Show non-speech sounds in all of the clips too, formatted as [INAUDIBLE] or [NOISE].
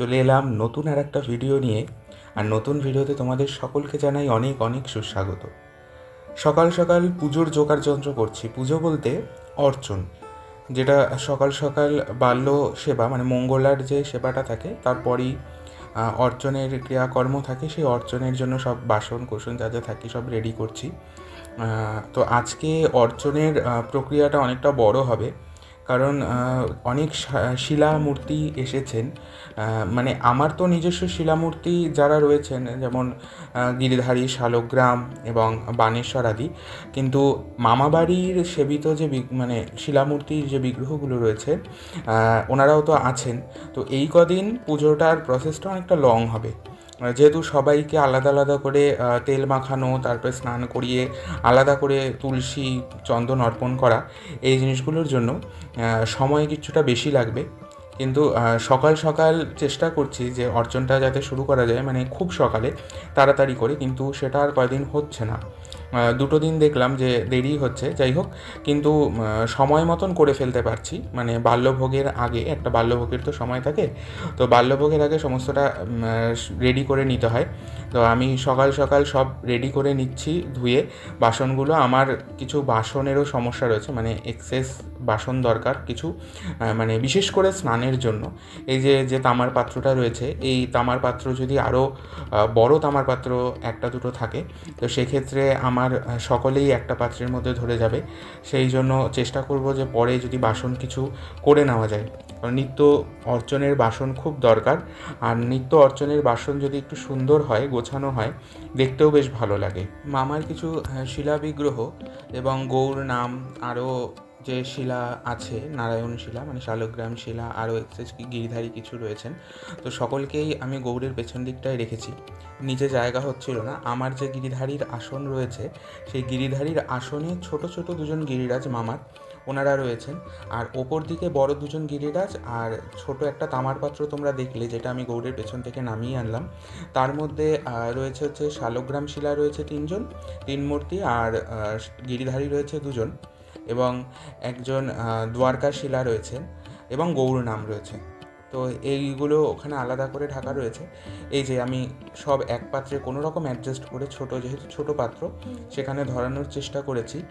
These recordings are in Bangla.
চলে এলাম নতুন আর একটা ভিডিও নিয়ে। আর নতুন ভিডিওতে তোমাদের সকলকে জানাই অনেক অনেক সুস্বাগত। সকাল সকাল পুজোর জোগাড় যন্ত্র করছি। পুজো বলতে অর্চন, যেটা সকাল সকাল বাল্য সেবা মানে মঙ্গলার যে সেবাটা থাকে, তারপরই অর্চনের ক্রিয়াকর্ম থাকে, সেই অর্চনের জন্য সব বাসন কোসন যা যা থাকে সব রেডি করছি। তো আজকে অর্চনের প্রক্রিয়াটা অনেকটা বড় হবে। কারণ অনেক শিলামূর্তি এসেছেন। মানে আমার তো নিজস্ব শিলামূর্তি যারা রয়েছেন, যেমন গিরিধারী, শালগ্রাম এবং বানেশ্বর আদি, কিন্তু মামাবাড়ির সেবিত যে মানে শিলামূর্তির যে বিগ্রহগুলো রয়েছে ওনারাও তো আছেন। তো এই কদিন পুজোটার প্রসেসটা অনেকটা লং হবে। যেহেতু সবাইকে আলাদা আলাদা করে তেল মাখানো, তারপরে স্নান করিয়ে আলাদা করে তুলসী, চন্দন অর্পণ করা, এই জিনিসগুলোর জন্য সময় কিছুটা বেশি লাগবে। কিন্তু সকাল সকাল চেষ্টা করছি যে অর্চনটা যাতে শুরু করা যায় মানে খুব সকালে, তাড়াতাড়ি করে, কিন্তু সেটা আর কয়দিন হচ্ছে না। দুটো দিন দেখলাম যে দেরি হচ্ছে, যাই হোক। কিন্তু সময় মতন করে ফেলতে পারছি। মানে বাল্যভোগের আগে, একটা বাল্যভোগের তো সময় থাকে। তো বাল্যভোগের আগে সমস্তটা রেডি করে নিতে হয়। তো আমি সকাল সকাল সব রেডি করে নিচ্ছি ধুয়ে। বাসনগুলো, আমার কিছু বাসনেরও সমস্যা রয়েছে। মানে এক্সেস বাসন দরকার কিছু মানে বিশেষ করে স্নানের জন্য। এই যে যে তামার পাত্রটা রয়েছে, এই তামার পাত্র যদি আরও বড় তামার পাত্র একটা দুটো থাকে, তো সেক্ষেত্রে আমার সকলেই একটা পাত্রের মধ্যে ধরে যাবে। সেই জন্য চেষ্টা করব যে পরে যদি বাসন কিছু করে নেওয়া যায়। নিত্য অর্চনের বাসন খুব দরকার। আর নিত্য অর্চনের বাসন যদি একটু সুন্দর হয়, গোছানো হয়, দেখতেও বেশ ভালো লাগে। মামার কিছু শিলাবিগ্রহ শিলা বিগ্রহ এবং গৌর নাম আরও যে শিলা আছে, নারায়ণ শিলা মানে শালগ্রাম শিলা, আরও এক্সেস গিরিধারী কিছু রয়েছেন। তো সকলকেই আমি গৌড়ের পেছন দিকটায় রেখেছি। নিচে জায়গা হচ্ছিল না। আমার যে গিরিধারীর আসন রয়েছে, সেই গিরিধারীর আসনে ছোট ছোট দুজন গিরিরাজ মামার ওনারা রয়েছেন। আর ওপর দিকে বড় দুজন গিরিরাজ আর ছোট একটা তামার পাত্র তোমরা দেখলে, যেটা আমি গৌড়ের পেছন থেকে নামিয়ে আনলাম। তার মধ্যে রয়েছে হচ্ছে শালগ্রাম শিলা রয়েছে তিনজন তিন মূর্তি আর গিরিধারী রয়েছে দুজন। এবং একজন আহ, দ্বারকা শিলা রয়েছেন এবং গৌর নাম রয়েছে। তো এইগুলো ওখানে আলাদা করে ঢাকা রয়েছে। এই যে আমি সব এক পাত্রে কোনো রকম অ্যাডজাস্ট করে ছোট যেহেতু ছোট পাত্র সেখানে ধরানোর চেষ্টা করেছি।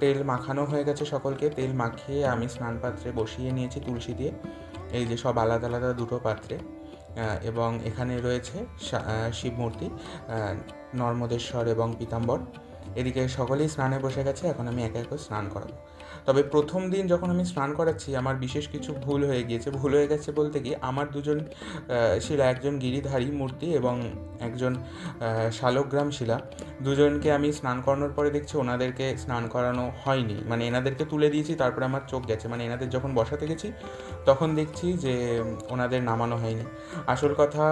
তেল মাখানো হয়ে গেছে সকলকে। তেল মাখিয়ে আমি স্নান পাত্রে বসিয়ে নিয়েছি তুলসী দিয়ে। এই যে সব আলাদা আলাদা দুটো পাত্রে। এবং এখানে রয়েছে শিব মূর্তি নর্মদেশ্বর এবং পীতাম্বর। এদিকে সকলেই স্নানে বসে গেছে, এখন আমি একে একে স্নান করাবো। তবে প্রথম দিন যখন আমি স্নান করাচ্ছি, আমার বিশেষ কিছু ভুল হয়ে গিয়েছে। ভুল হয়ে গেছে বলতে কি আমার দুজন শিলা, একজন গিরিধারী মূর্তি এবং একজন শালগ্রাম শিলা। দুজনকে আমি স্নান করানোর পরে দেখছি ওনাদেরকে স্নান করানো হয়নি। মানে এনাদেরকে তুলে দিয়েছি, তারপরে আমার চোখ গেছে। মানে এনাদের যখন বসাতে গেছি, তখন দেখছি যে ওনাদের নামানো হয়নি। আসল কথা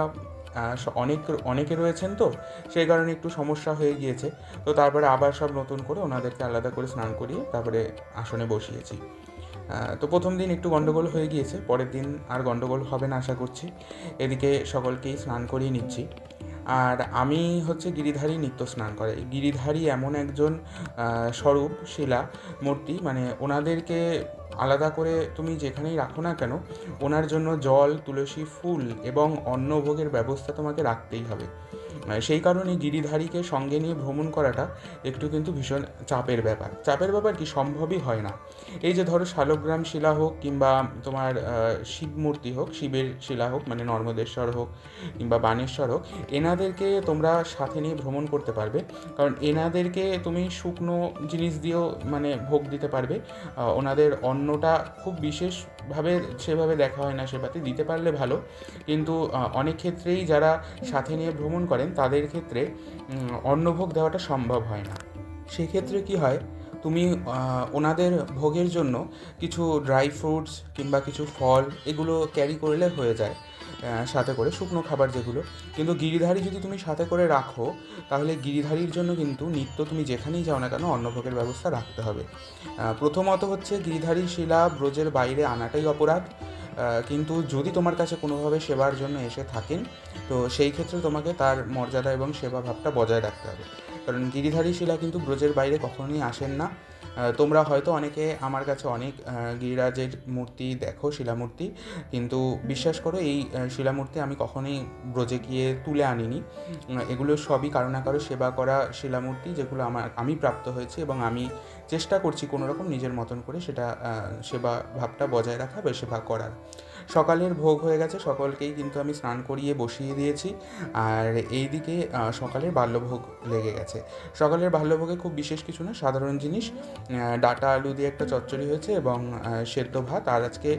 অনেক অনেকে রয়েছেন তো, সেই কারণে একটু সমস্যা হয়ে গিয়েছে। তো তারপরে আবার সব নতুন করে ওনাদেরকে আলাদা করে স্নান করিয়ে তারপরে আসনে বসিয়েছি। তো প্রথম দিন একটু গন্ডগোল হয়ে গিয়েছে, পরের দিন আর গণ্ডগোল হবে না আশা করছি। এদিকে সকলকেই স্নান করিয়ে নিচ্ছি। আর আমি হচ্ছে গিরিধারী নিত্য স্নান করে। গিরিধারী এমন একজন স্বরূপ, শিলা, মূর্তি মানে ওনাদেরকে আলাদা করে তুমি যেখানেই রাখো না কেন, ওনার জন্য জল, তুলসী ফুল এবং অন্নভোগের ব্যবস্থা তোমাকে রাখতেই হবে। সেই কারণে গিরিধারীকে সঙ্গে নিয়ে ভ্রমণ করাটা একটু কিন্তু ভীষণ চাপের ব্যাপার। চাপের ব্যাপার কি? সম্ভবই হয় না। এই যে ধরো শালগ্রাম শিলা হোক কিংবা তোমার শিব মূর্তি হোক, শিবের শিলা হোক মানে নর্মদেশ্বর হোক কিংবা বানেশ্বর হোক, এনাদেরকে তোমরা সাথে নিয়ে ভ্রমণ করতে পারবে। কারণ এনাদেরকে তুমি শুকনো জিনিস দিয়েও মানে ভোগ দিতে পারবে। ওনাদের অন্নটা খুব বিশেষভাবে সেভাবে দেখা হয় না সেবাতে দিতে পারলে ভালো। কিন্তু অনেক ক্ষেত্রেই যারা সাথে নিয়ে ভ্রমণ করেন তাদের ক্ষেত্রে অন্নভোগ দেওয়াটা সম্ভব হয় না। সেক্ষেত্রে কি হয়, তুমি ওনাদের ভোগের জন্য কিছু ড্রাই ফ্রুটস কিংবা কিছু ফল এগুলো ক্যারি করলে হয়ে যায় সাথে করে শুকনো খাবার যেগুলো। কিন্তু গিরিধারী যদি তুমি সাথে করে রাখো, তাহলে গিরিধারীর জন্য কিন্তু নিত্য তুমি যেখানেই যাও না কেন অন্নভোগের ব্যবস্থা রাখতে হবে। প্রথমত হচ্ছে গিরিধারী শিলা ব্রজের বাইরে আনাটাই অপরাধ। কিন্তু যদি তোমার কাছে কোনোভাবে সেবার জন্য এসে থাকেন, তো সেই ক্ষেত্রে তোমাকে তার মর্যাদা এবং সেবা ভাবটা বজায় রাখতে হবে। কারণ গিরিধারী শিলা কিন্তু ব্রজের বাইরে কখনোই আসেন না। তোমরা হয়তো অনেকে আমার কাছে অনেক গিরিরাজের মূর্তি দেখো শিলামূর্তি। কিন্তু বিশ্বাস করো এই শিলামূর্তি আমি কখনোই ব্রজে গিয়ে তুলে আনিনি। এগুলো সবই কারও না কারও সেবা করা শিলামূর্তি যেগুলো আমার আমি প্রাপ্ত হয়েছে এবং আমি চেষ্টা করছি কোনো রকম নিজের মতন করে সেটা সেবা ভাবটা বজায় রাখা বা সেবা করার। সকালের ভোগ হয়ে গেছে, সকলকেই কিন্তু আমি স্নান করিয়ে বসিয়ে দিয়েছি। আর এইদিকে সকালের বাল্যভোগ লেগে গেছে। সকালের বাল্যভোগে খুব বিশেষ কিছু না, সাধারণ জিনিস ডাটা আলু দিয়ে একটা চচ্চড়ি হয়েছে এবং সেদ্ধ ভাত আর আজকে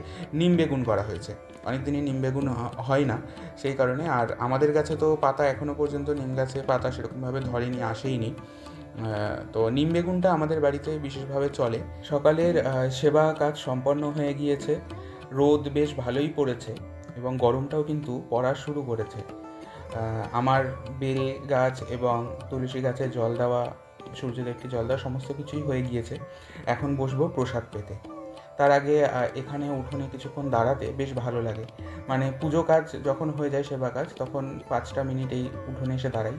নিম বেগুন করা হয়েছে। অনেক দিনই নিম বেগুন হয় না, সেই কারণে। আর আমাদের কাছে তো পাতা এখনও পর্যন্ত নিম গাছে পাতা সেরকমভাবে ধরেনি, আসেইনি। তো নিম বেগুনটা আমাদের বাড়িতে বিশেষভাবে চলে। সকালের সেবা কাজ সম্পন্ন হয়ে গিয়েছে। রোদ বেশ ভালোই পড়েছে এবং গরমটাও কিন্তু পড়া শুরু করেছে। আমার বেল গাছ এবং তুলসী গাছে জল দেওয়া, সূর্যদেবকে জল দেওয়া সমস্ত কিছুই হয়ে গিয়েছে। এখন বসবো প্রসাদ পেতে। তার আগে এখানে উঠোনে কিছুক্ষণ দাঁড়াতে বেশ ভালো লাগে। মানে পুজো কাজ যখন হয়ে যায় সেবা কাজ, তখন পাঁচটা মিনিট এই উঠোনে এসে দাঁড়াই।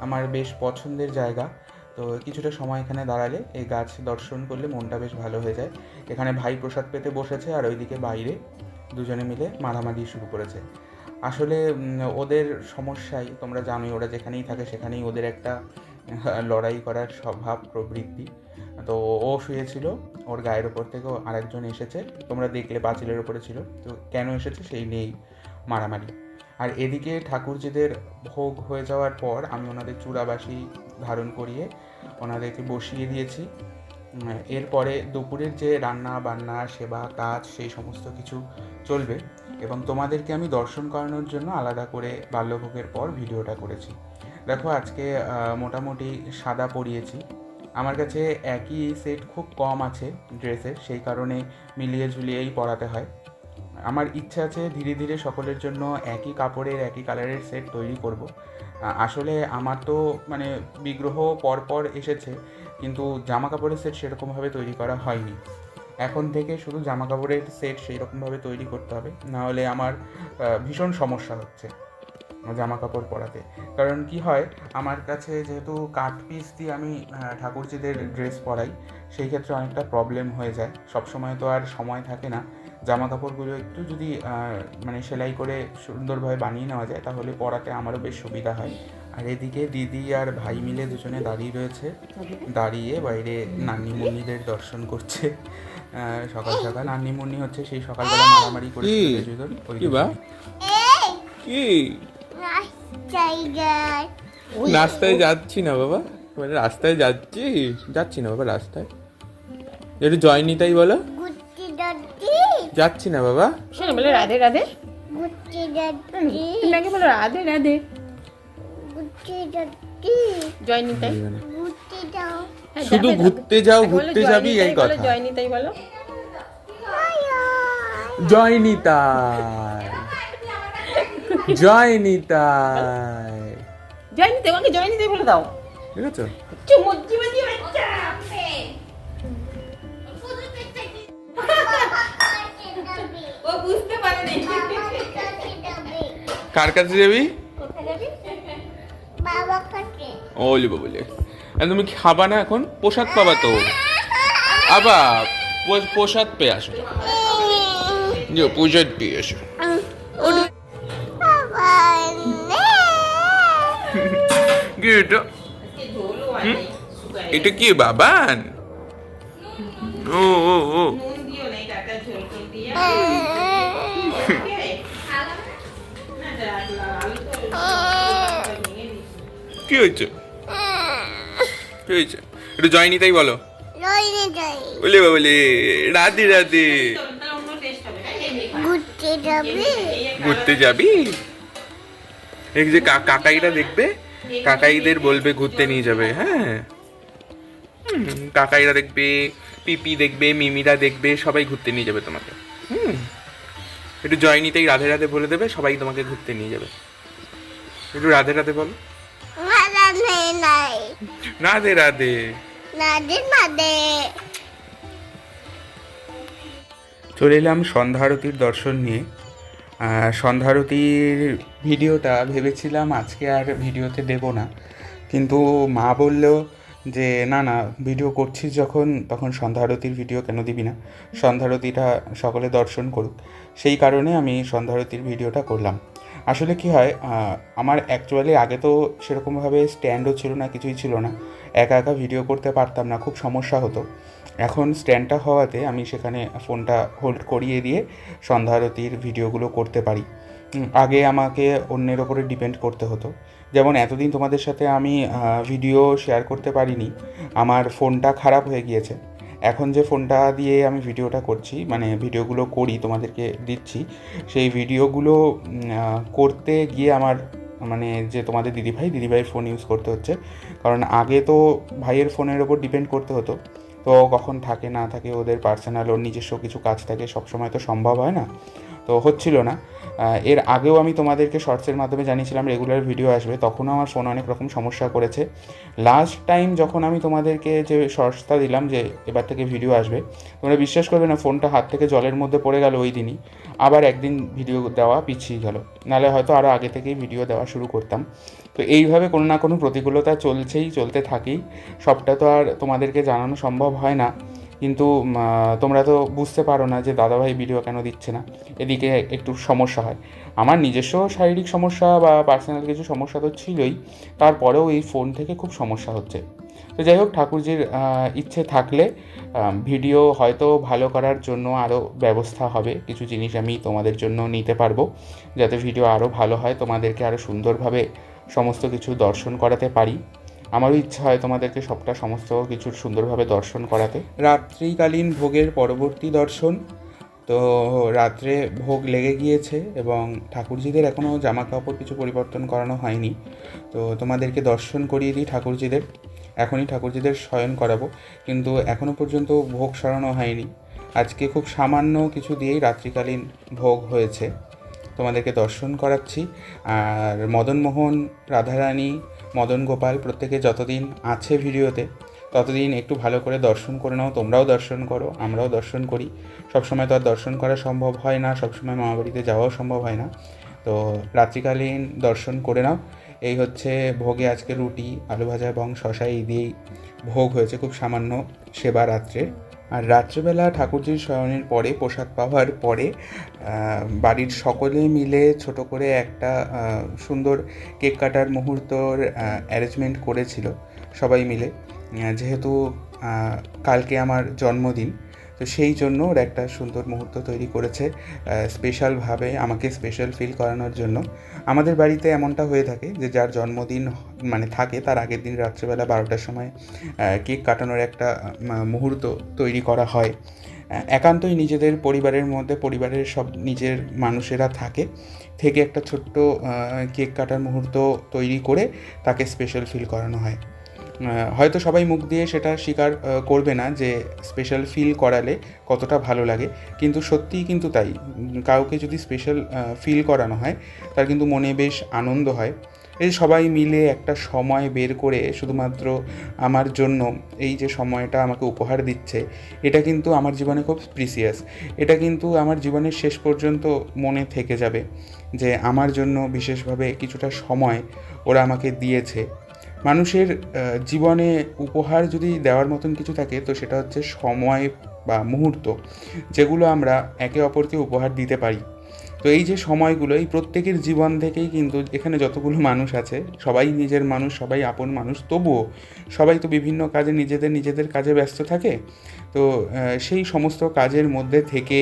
আমার বেশ পছন্দের জায়গা। তো কিছুটা সময় এখানে দাঁড়ালে এই গাছ দর্শন করলে মনটা বেশ ভালো হয়ে যায়। এখানে ভাই প্রসাদ পেতে বসেছে আর ওইদিকে বাইরে দুজনে মিলে মারামারি শুরু করেছে। আসলে ওদের সমস্যাই, তোমরা জানোই, ওরা যেখানেই থাকে সেখানেই ওদের একটা লড়াই করার স্বভাব প্রবৃত্তি। তো ও শুয়েছিল, ওর গায়ের ওপর থেকেও আরেকজন এসেছে, তোমরা দেখলে পাঁচিলের ওপরে ছিল। তো কেন এসেছে সেই নিয়েই মারামারি। আর এদিকে ঠাকুরজিদের ভোগ হয়ে যাওয়ার পর আমি ওনাদের চূড়াবাসি ধারণ করিয়ে ওনাদেরকে বসিয়ে দিয়েছি। এরপরে দুপুরের যে রান্না, বান্না, সেবা, কাজ, সেই সমস্ত কিছু চলবে এবং তোমাদেরকে আমি দর্শন করানোর জন্য আলাদা করে বাল্যভোগের পর ভিডিওটা করেছি। দেখো, আজকে মোটামুটি সাদা পরিয়েছি। আমার কাছে একই সেট খুব কম আছে ড্রেসের, সেই কারণে মিলিয়ে ঝুলিয়েই পরাতে হয়। আমার ইচ্ছা আছে ধীরে ধীরে সকলের জন্য একই কাপড়ের, একই কালারের সেট তৈরি করব। আসলে আমার তো মানে বিগ্রহ পরপর এসেছে, কিন্তু জামা কাপড়ের সেট সেরকমভাবে তৈরি করা হয়নি। এখন থেকে শুধু জামা কাপড়ের সেট সেই রকমভাবে তৈরি করতে হবে, নাহলে আমার ভীষণ সমস্যা হচ্ছে। জামা কাপড় পরাতে। কারণ কি হয় আমার কাছে যেহেতু কাট পিস দিয়ে আমি ঠাকুরজিদের ড্রেস পরাই সেই ক্ষেত্রে অনেকটা প্রবলেম হয়ে যায়। সব সময় তো আর সময় থাকে না। জামা কাপড়গুলো একটু যদি মানে সেলাই করে সুন্দরভাবে বানিয়ে নেওয়া যায় তাহলে পরাতে আমারও বেশ সুবিধা হয়। আর এদিকে দিদি আর ভাই মিলে দুজনে দাঁড়িয়ে রয়েছে। দাঁড়িয়ে বাইরে নান্নি মুন্নিদের দর্শন করছে। সকাল সকাল নান্নি মুন্নি হচ্ছে সেই সকালবেলা মারামারি করে কি? ওই কি? রাস্তায় যাচ্ছি না বাবা। মানে রাস্তায় যাচ্ছি। যাচ্ছি না বাবা রাস্তায়। একটু জয়নিতাই বলো। যাচ্ছি না বাবা। শোনো বলো রাধে রাধে। তুমি আগে বলো রাধে রাধে? দাও হ্যাঁ, শুধু। ঘুরতে যাও ঘুরতে যাবি এই বলো, কথা। জয় নিতাই বলো। জয়নিতাই [LAUGHS] জয়নিতাই। জয় নিতাই আমাকে জয় নিতাই বলে দাও। ঠিক আছে? ও বুঝতে কার কাছে যাবি? কোথায় যাবি? ও বলিব বলে তুমি খাবা না এখন? প্রসাদ পাবা তো। আবার প্রসাদ পেয়ে আসো। যে প্রসাদ পেয়ে আসো। কি এটা এটা কি বাবান ও ও ও এটা কি হয়েছে কি হয়েছে একটু জয়নিতাই বলো রইনে যাই বলে বলে রাধে রাধে গুটি যাবি ঘুরতে যাবি এই যে কা- কাকাইরা দেখবে কাকাইদের বলবে ঘুরতে নিয়ে যাবে হ্যাঁ। কাকাইরা দেখবে, পিপি দেখবে, মিমিরা দেখবে, সবাই ঘুরতে নিয়ে যাবে তোমাকে। হুম, একটু জয়নিতেই রাধে রাধে বলে দেবে, সবাই তোমাকে ঘুরতে নিয়ে যাবে। একটু রাধে রাধে বলো। রাধে রাধে। চলে এলাম সন্ধ্যারতির দর্শন নিয়ে। সন্ধ্যারতির ভিডিওটা ভেবেছিলাম আজকে আর ভিডিওতে দেব না। কিন্তু মা বলল যে, না না, ভিডিও করছিস যখন, তখন সন্ধ্যা আরতির ভিডিও কেন দিবি না? সন্ধ্যা আরতিটা সকলে দর্শন করুক। সেই কারণে আমি সন্ধ্যা আরতির ভিডিওটা করলাম। আসলে কি হয় আমার অ্যাকচুয়ালি আগে তো সেরকমভাবে স্ট্যান্ডও ছিল না, কিছুই ছিল না। একা একা ভিডিও করতে পারতাম না, খুব সমস্যা হতো। এখন স্ট্যান্ডটা হওয়াতে আমি সেখানে ফোনটা হোল্ড করিয়ে দিয়ে সন্ধ্যা আরতির ভিডিওগুলো করতে পারি। আগে আমাকে অন্যের ওপরে ডিপেন্ড করতে হতো। যেমন এতদিন তোমাদের সাথে আমি ভিডিও শেয়ার করতে পারিনি, আমার ফোনটা খারাপ হয়ে গিয়েছে। এখন যে ফোনটা দিয়ে আমি ভিডিওটা করছি মানে ভিডিওগুলো করি, তোমাদেরকে দিচ্ছি, সেই ভিডিওগুলো করতে গিয়ে আমার মানে যে তোমাদের দিদিভাই, দিদিভাইয়ের ফোন ইউজ করতে হচ্ছে। কারণ আগে তো ভাইয়ের ফোনের ওপর ডিপেন্ড করতে হতো। তো কখন থাকে, না থাকে, ওদের পার্সোনাল ওর নিজস্ব কিছু কাজ থাকে, সবসময় তো সম্ভব হয় না। তো হচ্ছিল না। এর আগেও আমি তোমাদেরকে শর্টসের মাধ্যমে জানিয়েছিলাম রেগুলার ভিডিও আসবে, তখনও আমার ফোন অনেক রকম সমস্যা করেছে। লাস্ট টাইম যখন আমি তোমাদেরকে যে শর্টসটা দিলাম, যে এবার থেকে ভিডিও আসবে, তোমরা বিশ্বাস করবে না ফোনটা হাত থেকে জলের মধ্যে পড়ে গেল ওই দিনই। আবার একদিন ভিডিও দেওয়া পিছিয়ে গেল। নাহলে হয়তো আরও আগে থেকেই ভিডিও দেওয়া শুরু করতাম। তো এইভাবে কোনো না কোনো প্রতিকূলতা চলছেই, চলতে থাকেই। সবটা তো আর তোমাদেরকে জানানো সম্ভব হয় না। কিন্তু তোমরা তো বুঝতে পারো না যে দাদাভাই ভিডিও কেন দিচ্ছে না। এদিকে একটু সমস্যা হয়। আমার নিজস্ব শারীরিক সমস্যা বা পার্সোনাল কিছু সমস্যা তো ছিলই। তারপরেও এই ফোন থেকে খুব সমস্যা হচ্ছে। তো যাই হোক, ঠাকুরজির ইচ্ছে থাকলে ভিডিও হয়তো ভালো করার জন্য আরও ব্যবস্থা হবে। কিছু জিনিস আমি তোমাদের জন্য নিতে পারব। যাতে ভিডিও আরও ভালো হয়, তোমাদেরকে আরও সুন্দরভাবে সমস্ত কিছু দর্শন করাতে পারি। আমারও ইচ্ছা হয় তোমাদেরকে সবটা সমস্ত কিছু সুন্দরভাবে দর্শন করাতে। রাত্রিকালীন ভোগের পরবর্তী দর্শন। তো রাত্রে ভোগ লেগে গিয়েছে এবং ঠাকুরজিদের এখনও জামা কাপড় কিছু পরিবর্তন করানো হয়নি। তো তোমাদেরকে দর্শন করিয়ে দিই ঠাকুরজিদের। এখনই ঠাকুরজিদের শয়ন করাবো। কিন্তু এখনও পর্যন্ত ভোগ সরানো হয়নি। আজকে খুব সামান্য কিছু দিয়েই রাত্রিকালীন ভোগ হয়েছে। তোমাদেরকে দর্শন করাচ্ছি। আর মদনমোহন, রাধারানী, মদন গোপাল প্রত্যেকে যতদিন আছে ভিডিওতে, ততদিন একটু ভালো করে দর্শন করে নাও, তোমরাও দর্শন করো, আমরাও দর্শন করি। সবসময় তো আর দর্শন করা সম্ভব হয় না, সবসময় মামা বাড়িতে যাওয়াও সম্ভব হয় না। তো রাত্রিকালীন দর্শন করে নাও। এই হচ্ছে ভোগে আজকে রুটি, আলু ভাজা এবং শশা এই দিয়েই ভোগ হয়েছে, খুব সামান্য সেবা রাত্রে আর রাত্রেবেলা ঠাকুরজির শয়নের পরে, প্রসাদ পাওয়ার পরে বাড়ির সকলে মিলে ছোট করে একটা সুন্দর কেক কাটার মুহূর্তর অ্যারেঞ্জমেন্ট করেছিল সবাই মিলে। যেহেতু কালকে আমার জন্মদিন তো সেই জন্য ওরা একটা সুন্দর মুহূর্ত তৈরি করেছে স্পেশালভাবে আমাকে স্পেশাল ফিল করানোর জন্য। আমাদের বাড়িতে এমনটা হয়ে থাকে যে যার জন্মদিন মানে থাকে তার আগের দিন রাত্রেবেলা বারোটার সময় কেক কাটানোর একটা মুহূর্ত তৈরি করা হয়। একান্তই নিজেদের পরিবারের মধ্যে, পরিবারের সব নিজের মানুষেরা থাকে, থেকে একটা ছোট্ট কেক কাটার মুহূর্ত তৈরি করে তাকে স্পেশাল ফিল করানো হয়। হয়তো সবাই মুখ দিয়ে সেটা স্বীকার করবে না যে স্পেশাল ফিল করালে কতটা ভালো লাগে। কিন্তু সত্যিই কিন্তু তাই। কাউকে যদি স্পেশাল ফিল করানো হয়, তার কিন্তু মনে বেশ আনন্দ হয়। এই সবাই মিলে একটা সময় বের করে শুধুমাত্র আমার জন্য এই যে সময়টা আমাকে উপহার দিচ্ছে, এটা কিন্তু আমার জীবনে খুব প্রিসিয়াস এটা কিন্তু আমার জীবনের শেষ পর্যন্ত মনে থেকে যাবে যে আমার জন্য বিশেষভাবে কিছুটা সময় ওরা আমাকে দিয়েছে। মানুষের জীবনে উপহার যদি দেওয়ার মতন কিছু থাকে, তো সেটা হচ্ছে সময় বা মুহূর্ত, যেগুলো আমরা একে অপরকে উপহার দিতে পারি। তো এই যে সময়গুলো, এই প্রত্যেকের জীবন থেকেই কিন্তু এখানে যতগুলো মানুষ আছে, সবাই নিজের মানুষ, সবাই আপন মানুষ, তবুও সবাই তো বিভিন্ন কাজে নিজেদের নিজেদের কাজে ব্যস্ত থাকে। তো সেই সমস্ত কাজের মধ্যে থেকে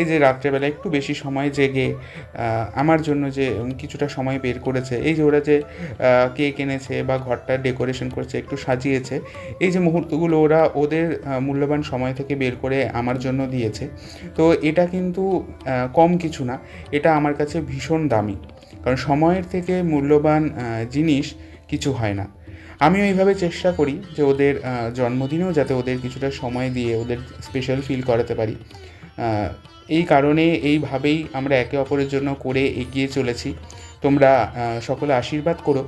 এই যে রাত্রেবেলা একটু বেশি সময় জেগে আমার জন্য যে কিছুটা সময় বের করেছে, এই যে ওরা যে কেক এনেছে বা ঘরটা ডেকোরেশন করেছে, একটু সাজিয়েছে, এই যে মুহূর্তগুলো ওরা ওদের মূল্যবান সময় থেকে বের করে আমার জন্য দিয়েছে। তো এটা কিন্তু কম কিছু না, এটা আমার কাছে ভীষণ দামি। কারণ সময়ের থেকে মূল্যবান জিনিস কিছু হয় না। আমিও এইভাবে চেষ্টা করি যে ওদের জন্মদিনেও যাতে ওদের কিছুটা সময় দিয়ে ওদের স্পেশাল ফিল করাতে পারি। এই কারণে এইভাবেই আমরা একে অপরের জন্য করে এগিয়ে চলেছি। তোমরা সকলে আশীর্বাদ করো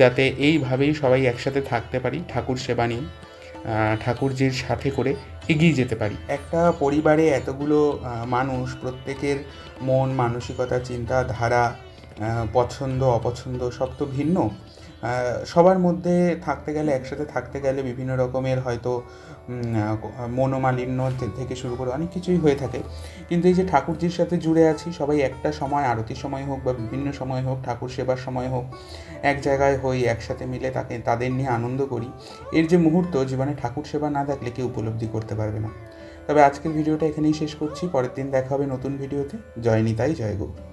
যাতে এইভাবেই সবাই একসাথে থাকতে পারি, ঠাকুর সেবা নিয়ে ঠাকুরজির সাথে করে এগিয়ে যেতে পারি। একটা পরিবারে এতগুলো মানুষ, প্রত্যেকের মন, মানসিকতা চিন্তা ধারা পছন্দ, অপছন্দ সব তো ভিন্ন। সবার মধ্যে থাকতে গেলে, একসাথে থাকতে গেলে বিভিন্ন রকমের হয়তো মনোমালিন্য থেকে শুরু করে অনেক কিছুই হয়ে থাকে। কিন্তু এই যে ঠাকুরজির সাথে জুড়ে আছি, সবাই একটা সময়, আরতির সময় হোক বা বিভিন্ন সময় হোক, ঠাকুর সেবার সময় হোক, এক জায়গায় হই, একসাথে মিলে তাকে, তাদের নিয়ে আনন্দ করি। এর যে মুহূর্ত, জীবনে ঠাকুর সেবা না থাকলে কেউ উপলব্ধি করতে পারবে না। তবে আজকের ভিডিওটা এখানেই শেষ করছি। পরের দিন দেখা হবে নতুন ভিডিওতে। জয় নিতাই, জয় গৌর।